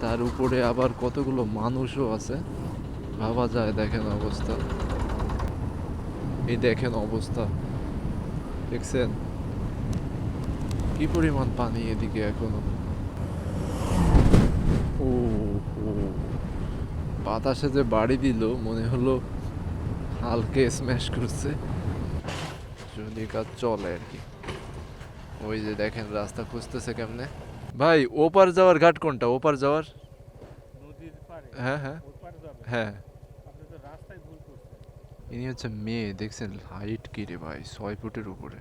তার উপরে আবার কতগুলো মানুষও আছে। ভাবা যায় দেখেন অবস্থা। এই দেখেন অবস্থা। দেখছেন? কি পরিমাণ পানি এদিকে এখনও? ও বাতাসে যে বাড়ি দিল, মনে হলো হালকে স্ম্যাশ করছে। যদি কাজ চলে আর কি। ওই যে দেখেন রাস্তা খুঁজতেছে কেমনে? ভাই ওপার যাওয়ার ঘাট কোনটা? ওপার যাওয়ার? নদীর পাড়ে। হ্যাঁ হ্যাঁ। যাবে। হ্যাঁ। আপনি তো রাস্তায় ভুল করছেন। ইনি হচ্ছে মেয়ে দেখছেন হাইট কি রে ভাই ছয় ফুটের উপরে।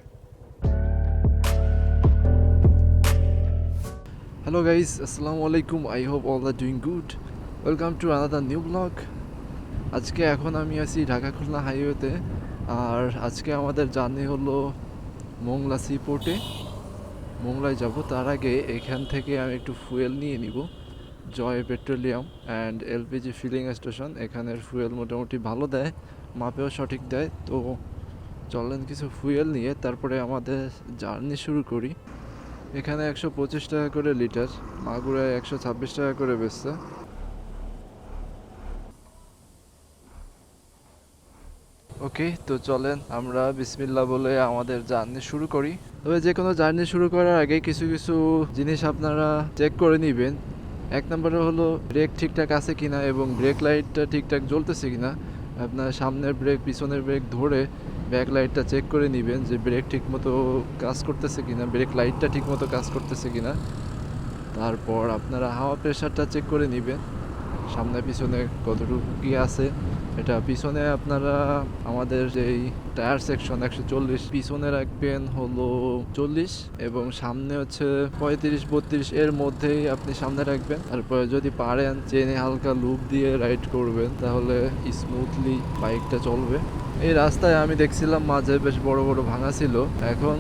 হ্যালো গাইস আসসালামু আলাইকুম I hope all the doing good welcome to another new blog আজকে এখন আমি আছি ঢাকা খুলনা হাইওয়েতে আর আজকে আমাদের জার্নি হলো মোংলা সি পোর্টে মোংলায় যাব, তার আগে এখান থেকে আমি একটু ফুয়েল নিয়ে নিব। Joy petroleum and LPG filling station, এখানের ফুয়েল মোটামুটি ভালো দেয়, মাপেও সঠিক দেয়। তো চলেন কিছু ফুয়েল নিয়ে, তারপরে আমাদের জার্নি শুরু করি। এখানে একশো পঁচিশ টাকা করে লিটার, মাগুরায় একশো ছাব্বিশ টাকা করে বেচছে। ওকে, তো চলেন আমরা বিসমিল্লা বলে আমাদের জার্নি শুরু করি। তবে যে কোনো জার্নি শুরু করার আগে কিছু কিছু জিনিস আপনারা চেক করে নেবেন। এক নম্বরে হলো ব্রেক ঠিকঠাক আছে কিনা এবং ব্রেক লাইটটা ঠিকঠাক জ্বলতেছে কিনা। আপনার সামনের ব্রেক পিছনের ব্রেক ধরে ব্যাক লাইটটা চেক করে নেবেন যে ব্রেক ঠিকমতো কাজ করতেছে কিনা ব্রেক লাইটটা ঠিকমতো কাজ করতেছে কিনা। তারপর আপনারা হাওয়া প্রেশারটা চেক করে নেবেন। সামনে পিছনে কতটুকু কি আছে? এটা পিছনে আপনারা আমাদের যেই টায়ার সেকশন একশো চল্লিশ, পিছনে রাখবেন হলো চল্লিশ এবং সামনে হচ্ছে পঁয়ত্রিশ, বত্রিশ এর মধ্যেই আপনি সামনে রাখবেন। তারপরে যদি পারেন চেনে হালকা লুপ দিয়ে রাইড করবেন, তাহলে স্মুথলি বাইকটা চলবে। এই রাস্তায় আমি দেখছিলাম মাঝে বেশ বড় বড় ভাঙা ছিল। এখন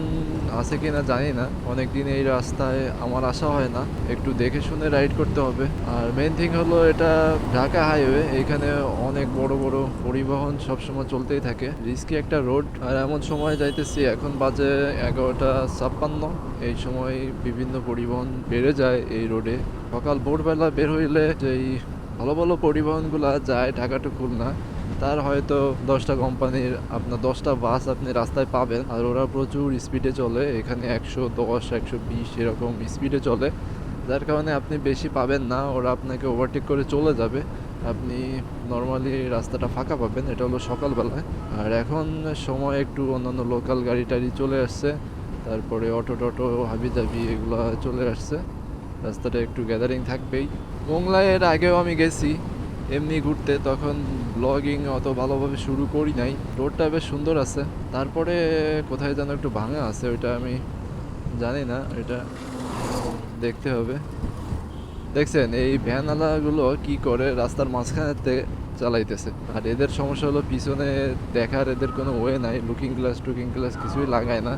আছে কিনা জানি না। অনেক দিন এই রাস্তায় আমার আসা হয় না। একটু দেখে শুনে রাইড করতে হবে। আর মেন থিং হলো এটা ঢাকা হাইওয়ে এখানে অনেক বড় বড় পরিবহন সবসময় চলতেই থাকে। রিস্কি একটা রোড আর এমন সময় যাইতেছি, এখন বাজে এগারোটা ছাপ্পান্ন। এই সময় বিভিন্ন পরিবহন বেড়ে যায় এই রোডে সকাল ভোরবেলা বের হইলে যেই ভালো ভালো পরিবহনগুলো যায় ঢাকা টু খুলনা তার হয়তো দশটা কোম্পানির আপনার দশটা বাস আপনি রাস্তায় পাবেন আর ওরা প্রচুর স্পিডে চলে। এখানে একশো দশ, একশো বিশ এরকম স্পিডে চলে। যার কারণে আপনি বেশি পাবেন না, ওরা আপনাকে ওভারটেক করে চলে যাবে। আপনি নর্মালি রাস্তাটা ফাঁকা পাবেন, এটা হলো সকালবেলায়। আর এখন সময় একটু অন্যান্য লোকাল গাড়ি টাড়ি চলে আসছে। তারপরে অটো টটো হাবি জাবি এগুলো চলে আসছে। রাস্তাটা একটু গ্যাদারিং থাকবেই। মোংলায় এর আগেও আমি গেছি। এমনি ঘুরতে, তখন ব্লগিং অত ভালোভাবে শুরু করি নাই। রোডটা বেশ সুন্দর আছে। তারপরে কোথায় যেন একটু ভাঙা আছে, ওইটা আমি জানি না এটা দেখতে হবে। দেখছেন, এই ভ্যানওয়ালাগুলো কি করে রাস্তার মাঝখানেতে চালাইতেছে। আর এদের সমস্যা হলো পিছনে দেখার এদের কোনো ওয়ে নাই লুকিং গ্লাস টুকিং গ্লাস কিছুই লাগায় না।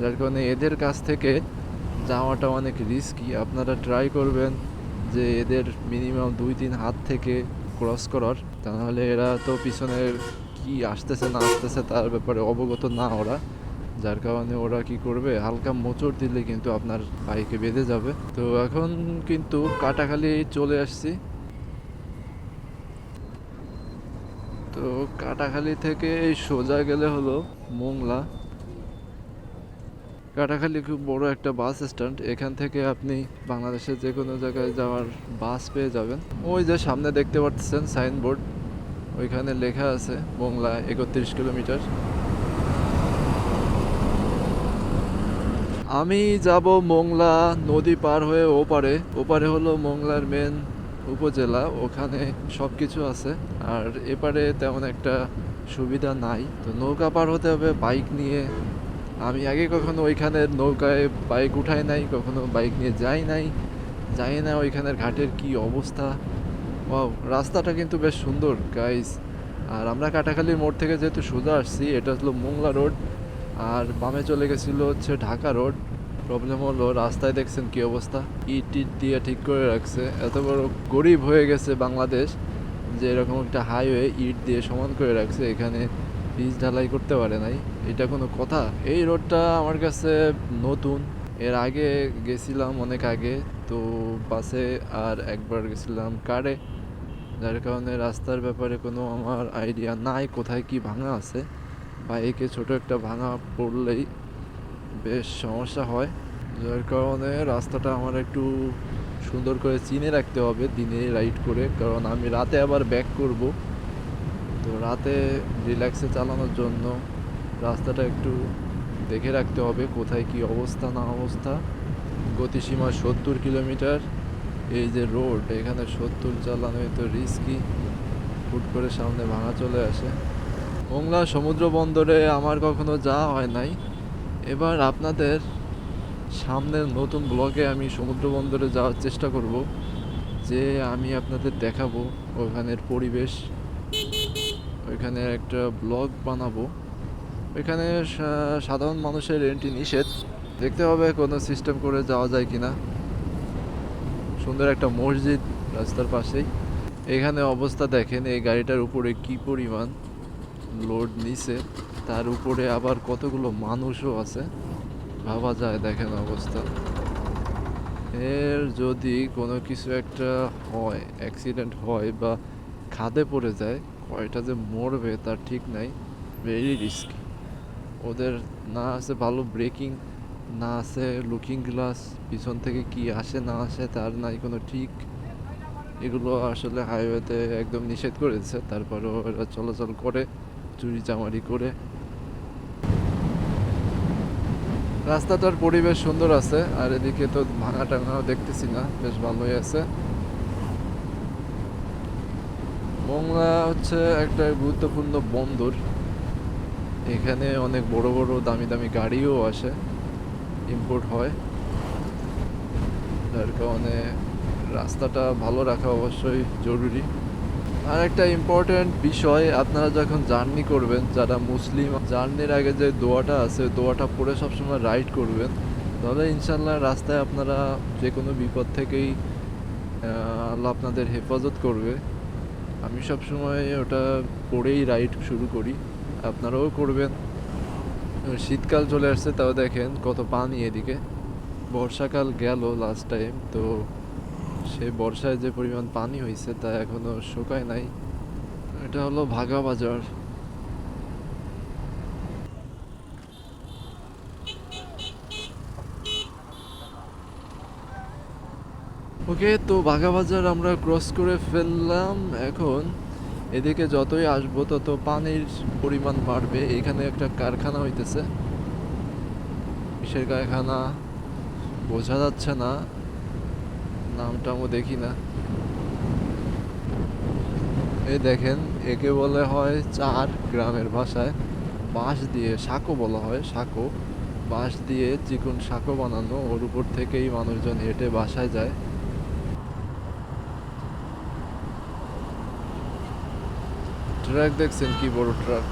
যার কারণে এদের কাছ থেকে যাওয়াটা অনেক রিস্কি আপনারা ট্রাই করবেন যে এদের মিনিমাম দুই, তিন হাত থেকে ক্রস করার তা নাহলে এরা তো পিছনের কি আসতেছে, না আসতেছে তার ব্যাপারে অবগত না ওরা। যার কারণে ওরা কি করবে, হালকা মোচড় দিলে কিন্তু আপনার বাইকে বেঁধে যাবে। তো এখন কিন্তু কাটাখালি চলে আসছি। তো কাটাখালি থেকে সোজা গেলে হলো মোংলা। কাটাখালি খুব বড় একটা বাস স্ট্যান্ড। এখান থেকে আপনি বাংলাদেশের যে কোনো জায়গায় যাওয়ার বাস পেয়ে যাবেন। ওই যে সামনে দেখতে পাচ্ছেন সাইনবোর্ড। ওইখানে লেখা আছে মোংলা একত্রিশ কিলোমিটার। আমি যাব মোংলা নদী পার হয়ে ওপারে। ওপারে হলো মোংলার মেন উপজেলা। ওখানে সব কিছু আছে। আর এপারে তেমন একটা সুবিধা নাই। তো নৌকা পার হতে হবে, বাইক নিয়ে আমি আগে কখনো ওইখানে নৌকায় বাইক উঠাই নাই, কখনো বাইক নিয়ে যাই নাই। যাই না ওইখানের ঘাটের কি অবস্থা? ও রাস্তাটা কিন্তু বেশ সুন্দর গাইস আর আমরা কাটাখালীর মোড় থেকে যেহেতু সোজা আসছি, এটা হলো মোংলা রোড। আর বামে চলে গেছিল হচ্ছে ঢাকা রোড। প্রবলেম হলো রাস্তায় দেখছেন কি অবস্থা? ইট টিট দিয়ে ঠিক করে রাখছে। এত বড় গরিব হয়ে গেছে বাংলাদেশ যে এরকম একটা হাইওয়ে ইট দিয়ে সমান করে রাখছে এখানে। পিচ ঢালাই করতে পারে নাই, এটা কোনো কথা? এই রোডটা আমার কাছে নতুন। এর আগে গেছিলাম অনেক আগে, তো বাসে আর একবার গেছিলাম কারে। যার কারণে রাস্তার ব্যাপারে কোনো আমার আইডিয়া নাই, কোথায় কি ভাঙা আছে। বাইকে ছোট একটা ভাঙা পড়লেই বেশ সমস্যা হয়। যার কারণে রাস্তাটা আমার একটু সুন্দর করে চিনে রাখতে হবে দিনে রাইড করে, কারণ আমি রাতে আবার ব্যাক করব। তো রাতে রিল্যাক্সে চালানোর জন্য রাস্তাটা একটু দেখে রাখতে হবে, কোথায় কি অবস্থা, না অবস্থা। গতিসীমা সত্তর কিলোমিটার। এই যে রোড এখানে সত্তর চালানো তো রিস্কি হুট করে সামনে ভাঙা চলে আসে। মোংলা সমুদ্র বন্দরে আমার কখনো যাওয়া হয় নাই। এবার আপনাদের সামনের নতুন ব্লগে আমি সমুদ্র বন্দরে যাওয়ার চেষ্টা করব, যে আমি আপনাদের দেখাবো ওখানের পরিবেশ। ওইখানে একটা ব্লগ বানাবো। সা- সাধারণ মানুষের এন্ট্রি নিষেধ। দেখতে হবে কোনো সিস্টেম করে যাওয়া যায় কিনা। সুন্দর একটা মসজিদ রাস্তার পাশেই। এখানে অবস্থা দেখেন, এই গাড়িটার উপরে কি পরিমাণ লোড নিছে। তার উপরে আবার কতগুলো মানুষও আছে। ভাবা যায় দেখেন অবস্থা। এর যদি কোনো কিছু একটা হয় অ্যাক্সিডেন্ট হয় বা খাদে পড়ে যায় কয়টা যে মরবে তার ঠিক নাই ভেরি রিস্কি ওদের না আছে ভালো ব্রেকিং না আছে লুকিং গ্লাস পিছন থেকে কি আসে না আসে তার নাই কোনো ঠিক। এগুলো আসলে হাইওয়েতে একদম নিষেধ করেছে, তারপরেও ওরা চলাচল করে, চুরি চামারি করে। রাস্তাটার পরিবেশ সুন্দর আছে, আর এদিকে তো ভাঙা টাঙাও দেখতেছি না, বেশ ভালোই আছে। মংলা হচ্ছে একটা গুরুত্বপূর্ণ বন্দর। এখানে অনেক বড় বড় দামি দামি গাড়িও আসে ইম্পোর্ট হয়। যার কারণে রাস্তাটা ভালো রাখা অবশ্যই জরুরি। আর একটা ইম্পর্টেন্ট বিষয়, আপনারা যখন জার্নি করবেন, যারা মুসলিম জার্নির আগে যে দোয়াটা আছে দোয়াটা পড়ে সবসময় রাইড করবেন। তাহলে ইনশাল্লাহ রাস্তায় আপনারা যে কোনো বিপদ থেকেই আল্লাহ আপনাদের হেফাজত করবে। আমি সবসময় ওটা পরেই রাইড শুরু করি। আপনারাও করবেন। শীতকাল চলে আসছে, তাও দেখেন কত পানি এদিকে। বর্ষাকাল গেল লাস্ট টাইম তো সে বর্ষায় যে পরিমাণ পানি হয়েছে তা এখনও শুকায় নাই। এটা হলো ভাগা বাজার। ওকে, তো বাঘা বাজার আমরা ক্রস করে ফেললাম। এখন এদিকে যতই আসব, তত পানির পরিমাণ বাড়বে। এখানে একটা কারখানা হইতেছে। কিসের কারখানা বোঝা যাচ্ছে না। নামটামও দেখি না। এই দেখেন, একে বলে হয় চার গ্রামের ভাষায়। বাঁশ দিয়ে সাঁকো বলা হয়, সাঁকো। বাঁশ দিয়ে চিকন সাঁকো বানানো। ওর উপর থেকেই মানুষজন হেঁটে বাসায় যায়। ট্রাক দেখছেন কি বড় ট্রাক?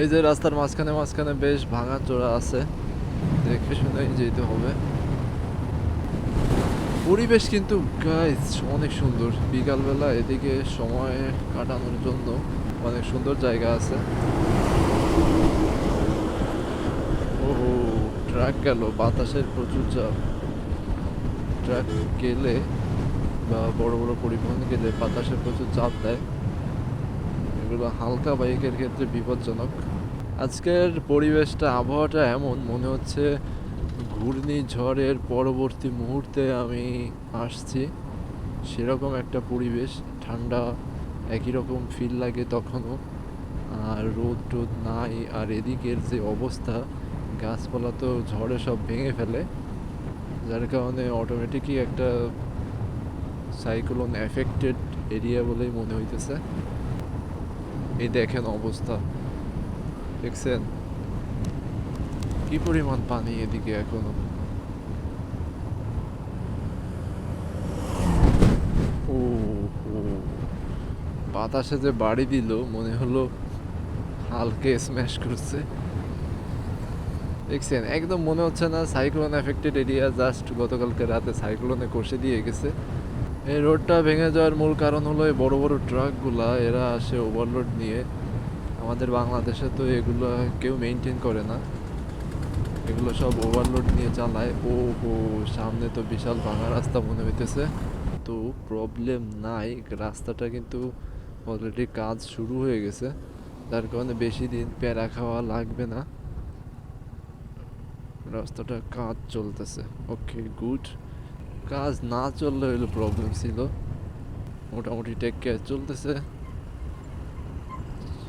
এই যে রাস্তার মাঝখানে মাঝখানে বেশ ভাঙা চোরা আছে। দেখে শুনেই যেতে হবে। পরিবেশ কিন্তু গাইজ অনেক সুন্দর। বিকালবেলা এদিকে সময় কাটানোর জন্য অনেক সুন্দর জায়গা আছে। ও ট্রাক গেল। বাতাসের প্রচুর চাপ। ট্রাক গেলে বা বড় বড় পরিবহন গেলে বাতাসের প্রচুর চাপ দেয়। এগুলো হালকা বাইকের ক্ষেত্রে বিপজ্জনক। আজকের পরিবেশটা, আবহাওয়াটা এমন, মনে হচ্ছে ঘূর্ণিঝড়ের পরবর্তী মুহূর্তে আমি আসছি। সেরকম একটা পরিবেশ, ঠান্ডা, একই রকম ফিল লাগে তখনও। আর রোদ টোদ নাই, আর এদিকের যে অবস্থা, গাছপালা তো ঝড়ে সব ভেঙে ফেলে। যার কারণে অটোমেটিকই একটা সাইক্লোন এফেক্টেড এরিয়া বলেই মনে হইতেছে। এই দেখেন অবস্থা। দেখছেন? কি পরিমাণ পানি এদিকে এখনও? ও বাতাসে যে বাড়ি দিল, মনে হলো হালকে স্ম্যাশ করছে। দেখছেন? একদম মনে হচ্ছে না সাইক্লোন এফেক্টেড এরিয়া জাস্ট গতকালকে রাতে সাইক্লোনে কষে দিয়ে গেছে। এই রোডটা ভেঙে যাওয়ার মূল কারণ হলো এই বড় বড় ট্রাকগুলা, এরা আসে ওভারলোড নিয়ে। আমাদের বাংলাদেশে তো এগুলো কেউ মেনটেন করে না। এগুলো সব ওভারলোড নিয়ে চালায়। ও হো সামনে তো বিশাল ভাঙা রাস্তা মনে হইতেছে। তো প্রবলেম নাই। রাস্তাটা কিন্তু অলরেডি কাজ শুরু হয়ে গেছে। যার কারণে বেশি দিন প্যারা খাওয়া লাগবে না। রাস্তাটা কাজ চলতেছে। ওকে গুড কাজ না চললে হইল প্রবলেম ছিল। মোটামুটি টেক কেয়ার চলতেছে।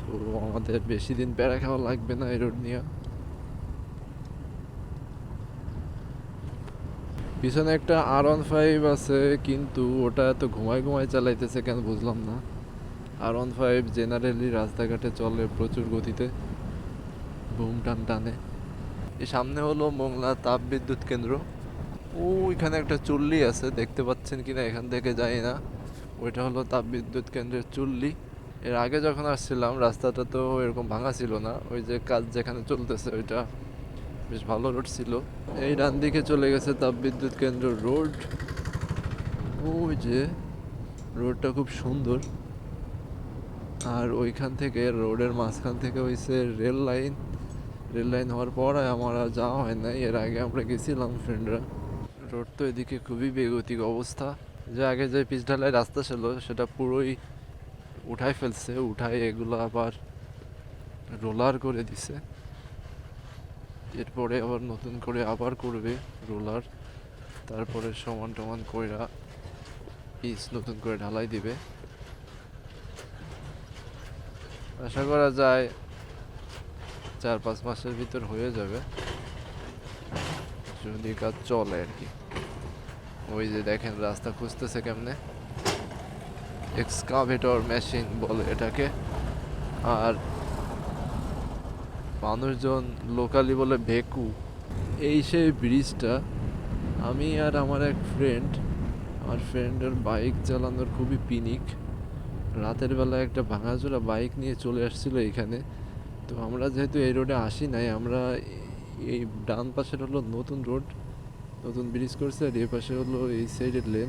তো আমাদের বেশি দিন প্যারা খাওয়া লাগবে না এই রোড নিয়ে। পিছনে একটা আর ওয়ান ফাইভ আছে, কিন্তু ওটা এত ঘুমায় ঘুমায় চালাইতেছে কেন বুঝলাম না। আর ওয়ান ফাইভ জেনারেলি রাস্তাঘাটে চলে প্রচুর গতিতে। বুম টান টানে। সামনে হলো মোংলা তাপবিদ্যুৎ কেন্দ্র। ওইখানে একটা চুল্লি আছে, দেখতে পাচ্ছেন কিনা? এখান থেকে যাই না। ওইটা হলো তাপ বিদ্যুৎ কেন্দ্রের চুল্লি। এর আগে যখন আসছিলাম, রাস্তাটা তো এরকম ভাঙা ছিল না। ওই যে কাজ যেখানে চলতেছে, ওইটা বেশ ভালো রোড ছিল। এই ডান দিকে চলে গেছে তাপ বিদ্যুৎ কেন্দ্র রোড। ওই যে রোডটা খুব সুন্দর। আর ওইখান থেকে, রোডের মাঝখান থেকে হয়েছে রেল লাইন। রেল লাইন হওয়ার পর আমার যাওয়া হয় নাই। এর আগে আমরা গেছিলাম, ফ্রেন্ডরা। রোড তো এদিকে খুবই বেগতিক অবস্থা। যে আগে যে পিচ ঢালাই রাস্তা ছিল, সেটা পুরোই উঠাই ফেলছে, উঠাই এগুলো আবার রোলার করে দিছে। এরপরে আবার নতুন করে আবার করবে রোলার। তারপরে সমান টমান কইরা পিচ নতুন করে ঢালাই দিবে। আশা করা যায় চার পাঁচ মাসের ভিতর হয়ে যাবে। যদি কাজ চলে আর কি। ওই যে দেখেন রাস্তা খুঁজতেছে কেমনে? এক্সকাভেটর মেশিন বলে এটাকে। আর মানুষজন লোকালি বলে ভেকু। এই সেই ব্রিজটা আমি আর আমার এক ফ্রেন্ড আমার ফ্রেন্ডের বাইক চালানোর খুবই পিনিক। রাতের বেলা একটা ভাঙাচোরা বাইক নিয়ে চলে আসছিল এখানে। তো আমরা যেহেতু এই রোডে আসি নাই, আমরা এই ডান পাশের হলো নতুন রোড, নতুন ব্রিজ করছে আর এই পাশে হলো এই সাইডের লেন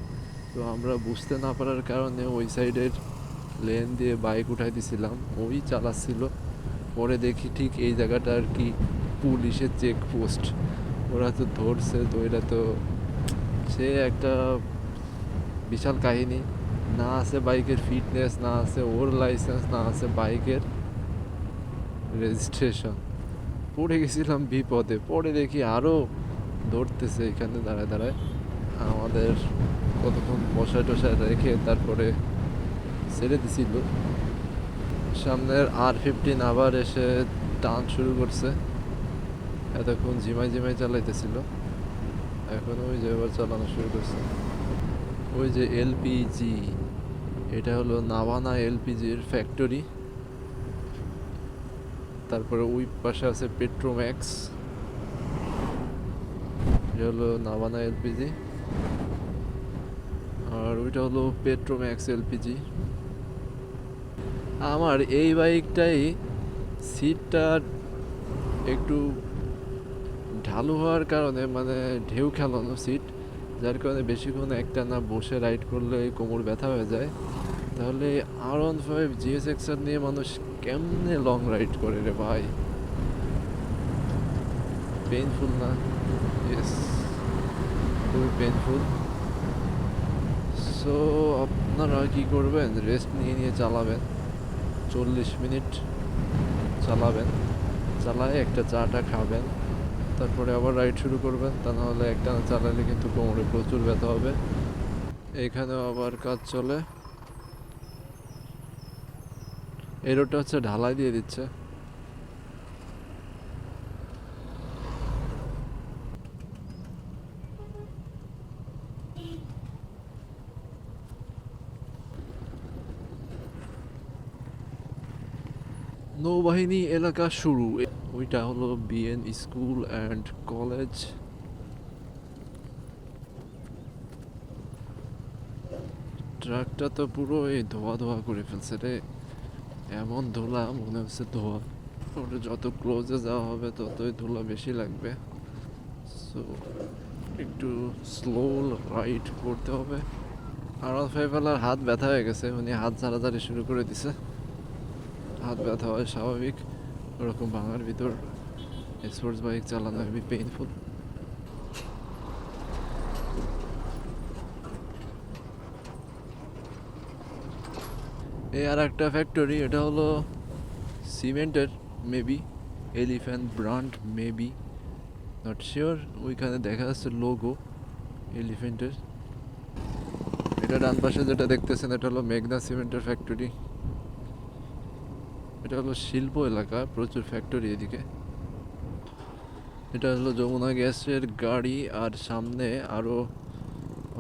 তো আমরা বুঝতে না পারার কারণে ওই সাইডের লেন দিয়ে বাইক উঠাই দিছিলাম। ওই চালাচ্ছিল। পরে দেখি ঠিক এই জায়গাটা আর কি পুলিশের চেক পোস্ট ওরা তো ধরছে, তো এটা তো সে একটা বিশাল কাহিনী। না আছে বাইকের ফিটনেস না আছে ওর লাইসেন্স না আছে বাইকের রেজিস্ট্রেশন পড়ে গেছিলাম বিপদে। পরে দেখি আরও ধরতেছে এখানে দাঁড়ায় দাঁড়ায়। আমাদের কতক্ষণ বসায় টসায় রেখে তারপরে ছেড়ে দিছিল। সামনের আর ফিফটিন আবার এসে টান শুরু করছে। এতক্ষণ ঝিমাই জিমাই চালাইতেছিল। এখন ওই যে এবার চালানো শুরু করছে। ওই যে এলপিজি এটা হলো নাভানা এলপিজির ফ্যাক্টরি তারপরে ওই পাশে আছে পেট্রোম্যাক্স এটা হলো নাভানা এলপিজি আর ওইটা হলো পেট্রোম্যাক্স এলপিজি আমার এই বাইকটাই সিটটা একটু ঢালু হওয়ার কারণে মানে ঢেউ খেলানো সিট, যার কারণে বেশিক্ষণ একটা না বসে রাইড করলে কোমর ব্যথা হয়ে যায়। তাহলে আর ওয়ান ফাইভ জিএস এক্সার নিয়ে মানুষ কেমনে লং রাইড করে রে ভাই? পেইনফুল না? ইয়েস খুবই পেইনফুল সো আপনারা কি করবেন? রেস্ট নিয়ে নিয়ে চালাবেন। চল্লিশ মিনিট চালাবেন। চালায় একটা চাটা খাবেন। তারপরে আবার রাইড শুরু করবেন। তা নাহলে একটা চালালে কিন্তু কোমরে প্রচুর ব্যথা হবে। এখানেও আবার কাজ চলে। এই রোডটা হচ্ছে ঢালাই দিয়ে দিচ্ছে। নৌবাহিনী এলাকা শুরু। ওইটা হলো বিএন স্কুল অ্যান্ড কলেজ। ট্রাকটা তো পুরো এই ধোয়া ধোয়া করে ফেলছে রে। এমন ধুলা মনে হচ্ছে ধোয়া। ওটা যত ক্লোজে যাওয়া হবে, ততই ধুলা বেশি লাগবে। সো একটু স্লো রাইড করতে হবে। আর ফাইভেলার হাত ব্যথা হয়ে গেছে, উনি হাত ঝাড়াঝাড়ি শুরু করে দিছে। হাত ব্যথা হয় স্বাভাবিক। ওরকম ভাঙার ভিতর স্পোর্টস বাইক চালানো হেবি পেইনফুল এই আর একটা ফ্যাক্টরি এটা হলো সিমেন্টের maybe elephant brand maybe not sure ওইখানে দেখা যাচ্ছে লোগো এলিফ্যান্টের এটা ডান পাশে যেটা দেখতেছেন, এটা হলো মেঘনা সিমেন্টের ফ্যাক্টরি এটা হলো শিল্প এলাকা, প্রচুর ফ্যাক্টরি এদিকে। এটা হলো যমুনা গ্যাসের গাড়ি, আর সামনে আরও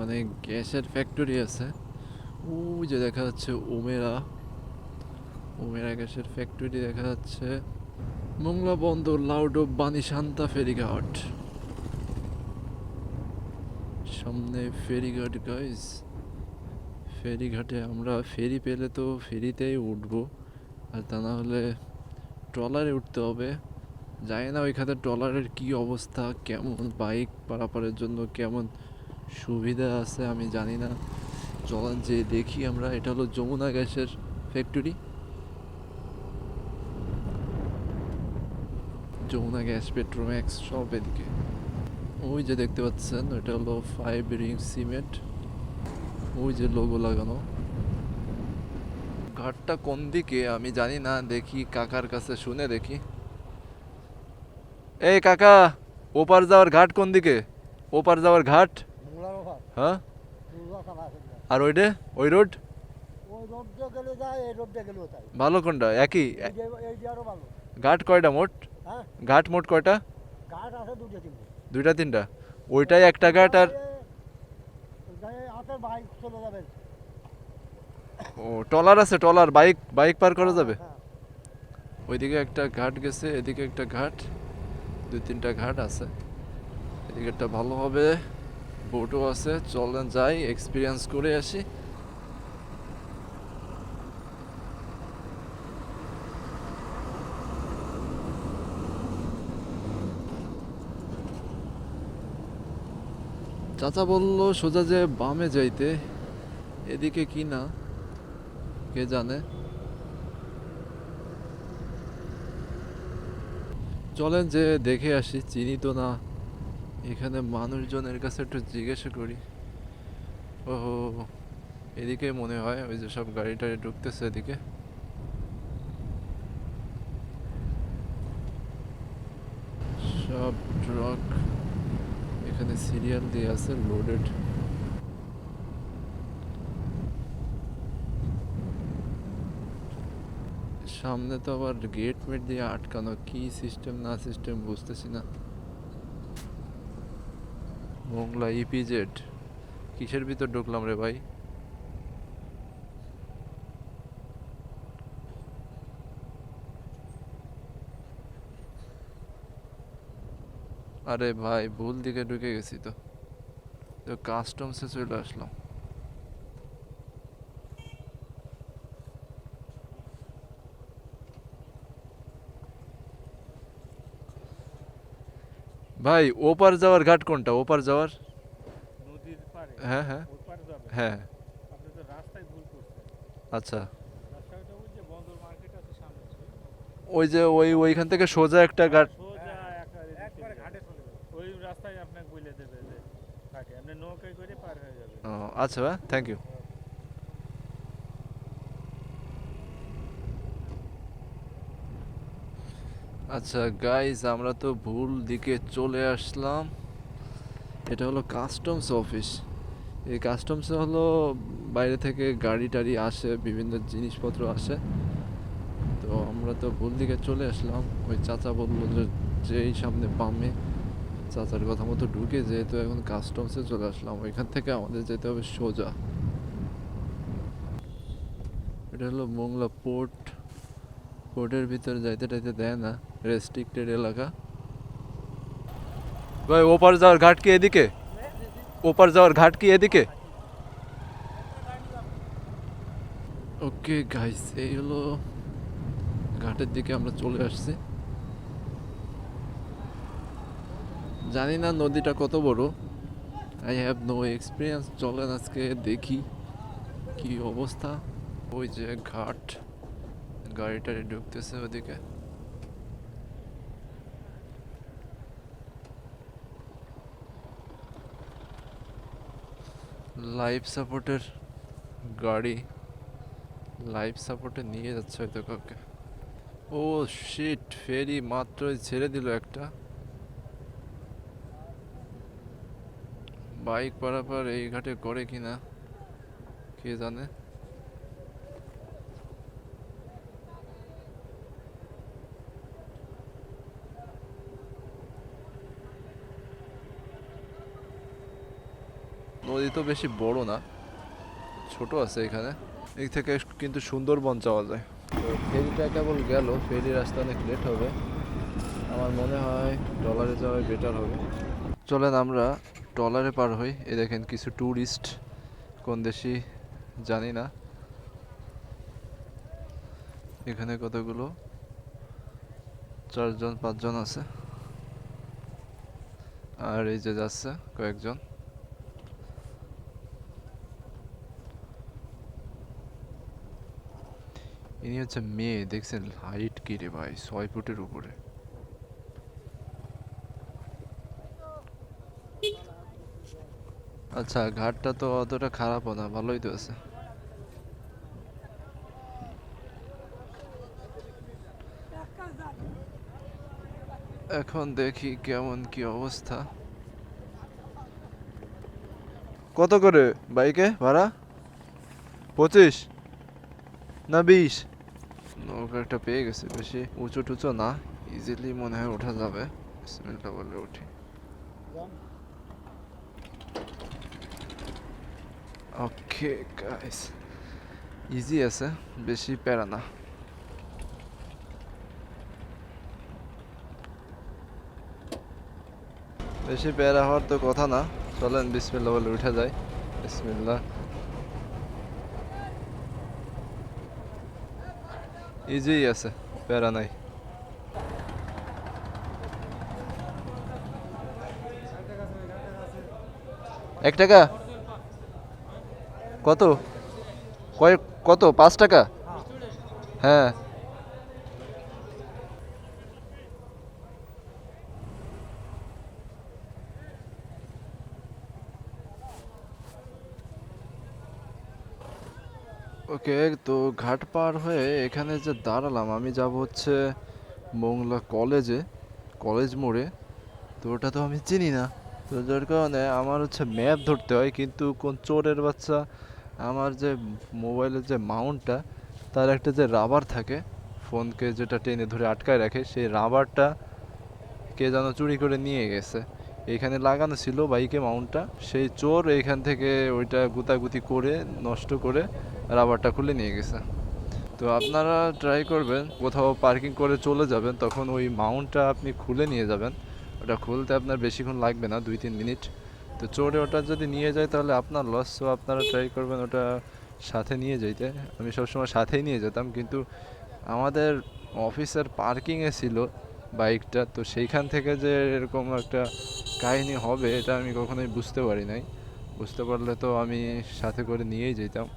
অনেক গ্যাসের ফ্যাক্টরি আছে। ওই যে দেখা যাচ্ছে ওমেরা ওমেরা গ্যাসের ফ্যাক্টরি দেখা যাচ্ছে মোংলা বন্দর লাউডো বানিশান্তা ফেরিঘাট সামনে ফেরিঘাট গাইস ফেরিঘাটে আমরা ফেরি পেলে তো ফেরিতেই উঠবো। আর তা না হলে ট্রলারে উঠতে হবে। জানি না ওইখানে ট্রলারের কি অবস্থা, কেমন বাইক পারাপারের জন্য কেমন সুবিধা আছে আমি জানি না। চলেন যে দেখি আমরা এটা হলো যমুনা গ্যাসের ফ্যাক্টরি যমুনা গ্যাস পেট্রোম্যাক্স সব এদিকে। ওই যে দেখতে পাচ্ছেন এটা হলো ফাইভ রিং সিমেন্ট ওই যে লোগো লাগানো। ঘাটটা কোন দিকে আমি জানি না দেখি কাকার কাছে শুনে দেখি। এই কাকা ওপার যাওয়ার ঘাট কোন দিকে? ওপার যাওয়ার ঘাট? হ্যাঁ। আর ওইটা ওই রোড? ভালো কোনটা? একই? ঘাট কয়টা মোট? হ্যাঁ? ঘাট মোট কয়টা? দুইটা তিনটা। ওইটাই একটা ঘাট আর বাইক ও টলার আছে টলার বাইক বাইক পার করা যাবে? হ্যাঁ, ওইদিকে একটা ঘাট গেছে এদিকে একটা ঘাট দুই তিনটা ঘাট আছে। এদিকে একটা ভালো হবে। বোটও আছে, চলেন যাই এক্সপিরিয়েন্স করে আসি। চাচা বলল, সোজা যে বামে যাইতে, এদিকে কি না, কে জানে। চলেন যে দেখে আসি, চিনি তো না। এখানে মানুষজনের কাছে একটু জিজ্ঞাসা করি। ওহো, এদিকে মনে হয় ওই যে সব গাড়ি টাড়ি ঢুকতেছে এদিকে। সব ট্রাক এখানে সিরিয়াল দিয়ে আছে লোডেড সামনে তো আবার গেট মেট দিয়ে আটকানো, কি সিস্টেম না সিস্টেম বুঝতেছি না। মোংলা ইপিজেড কিসের ভিতর ঢুকলাম রে ভাই? আরে ভাই, ভুল দিকে ঢুকে গেছি তো। তো কাস্টমসে চলে আসলাম। ভাই ওপার যাওয়ার ঘাট কোনটা? ওপার যাওয়ার? নদীর পারে হ্যাঁ হ্যাঁ। হ্যাঁ। আপনি তো রাস্তায় ভুল করছেন। আচ্ছা। রাস্তাটা ওই যে বন্দর মার্কেট আছে সামনে ওই যে ওই ওইখান থেকে সোজা একটা ঘাট। সোজা একবারে একবারে ঘাটে চলে ওই রাস্তায় আপনাকে বলে দেবে যে ঘাটে। আপনি নৌকায় করে পার হয়ে যাবে ও, আচ্ছা থ্যাংক ইউ আচ্ছা গাইজ আমরা তো ভুল দিকে চলে আসলাম। এটা হলো কাস্টমস অফিস এই কাস্টমসে হলো বাইরে থেকে গাড়ি টাড়ি আসে, বিভিন্ন জিনিসপত্র আসে। তো আমরা তো ভুল দিকে চলে আসলাম। ওই চাচা বলল যে যেই সামনে বামে। চাচার কথা মতো ঢুকে যেহেতু এখন কাস্টমসে চলে আসলাম, ওইখান থেকে আমাদের যেতে হবে সোজা। এটা হলো মোংলা পোর্ট পোর্টের ভিতরে যাইতে টাইতে দেয় না। রেস্ট্রিক্টেড এলাকা। ভাই, ওপার যাওয়ার ঘাট কি এদিকে? ওপার যাওয়ার ঘাট কি এদিকে? ওকে গাইস এই হলো ঘাটের দিকে আমরা চলে আসছি। জানি না নদীটা কত বড়। আই হ্যাভ নো এক্সপিরিয়েন্স চলেন আজকে দেখি কি অবস্থা। ওই যে ঘাট গাড়ি টাড়ি ঢুকতেছে ওদিকে। লাইফ সাপোর্টের গাড়ি লাইফ সাপোর্টে নিয়ে যাচ্ছে হয়তো কাউকে। ও শিট ফেরি মাত্রই ছেড়ে দিল একটা। বাইক পারাপার এই ঘাটে করে কিনা, কে জানে? নদী তো বেশি বড় না, ছোট আছে এখানে। এর থেকে কিন্তু সুন্দরবন যাওয়া যায়। তো ফেরিটা কেবল গেল, ফেরি রাস্তা অনেক লেট হবে। আমার মনে হয় ডলারে যাওয়াই বেটার হবে। চলেন আমরা ট্রলারে পার হই। এ দেখেন কিছু ট্যুরিস্ট কোন দেশি জানি না। এখানে কতগুলো? চারজন, পাঁচজন আছে। আর এই যে যাচ্ছে কয়েকজন। ইনি হচ্ছে মেয়ে, দেখছেন হাইট কি রে ভাই, ছয় ফুটের উপরে। আচ্ছা ঘাটটা তো অতটা খারাপও না, ভালোই তো আছে। এখন দেখি কেমন কি অবস্থা। কত করে বাইকে ভাড়া? পঁচিশ না বিশ? নৌকা একটা পেয়ে গেছে। বেশি উঁচু টুচু না ইজিলি মনে হয় ওঠা যাবে। বলে উঠি। ওকে গাইস ইজি আছে, বেশি প্যারা না। বেশি প্যারা হওয়ার তো কথা না। চলেন বিসমিল্লাহ বলে উঠে যায় বিসমিল্লাহ ইজি আছে প্যারা নাই এক টাকা কত কয় কত পাঁচ টাকা হ্যাঁ ওকে, তো ঘাট পার হয়ে এখানে যে দাঁড়ালাম, আমি যাব হচ্ছে মোংলা কলেজে, কলেজ মোড়ে। তো ওটা তো আমি চিনি না। তো যার কারণে আমার হচ্ছে ম্যাপ ধরতে হয়, কিন্তু কোন চোরের বাচ্চা আমার যে মোবাইলের যে মাউন্টটা, তার একটা যে রাবার থাকে, ফোনকে যেটা টেনে ধরে আটকায় রাখে, সেই রাবারটা কে যেন চুরি করে নিয়ে গেছে। এখানে লাগানো ছিল বাইকে মাউন্টটা, সেই চোর এইখান থেকে ওইটা গুতাগুতি করে, নষ্ট করে রাবারটা খুলে নিয়ে গেছে। তো আপনারা ট্রাই করবেন, কোথাও পার্কিং করে চলে যাবেন, তখন ওই মাউন্টটা আপনি খুলে নিয়ে যাবেন। ওটা খুলতে আপনার বেশিক্ষণ লাগবে না দুই তিন মিনিট তো চোরে ওটা যদি নিয়ে যায়, তাহলে আপনার লস সো আপনারা ট্রাই করবেন ওটা সাথে নিয়ে যেতে আমি সবসময় সাথেই নিয়ে যেতাম, কিন্তু আমাদের অফিসের পার্কিংয়ে ছিল বাইকটা তো সেইখান থেকে যে এরকম একটা কাহিনী হবে, এটা আমি কখনোই বুঝতে পারি নাই। বুঝতে পারলে তো আমি সাথে করে নিয়েই যেতাম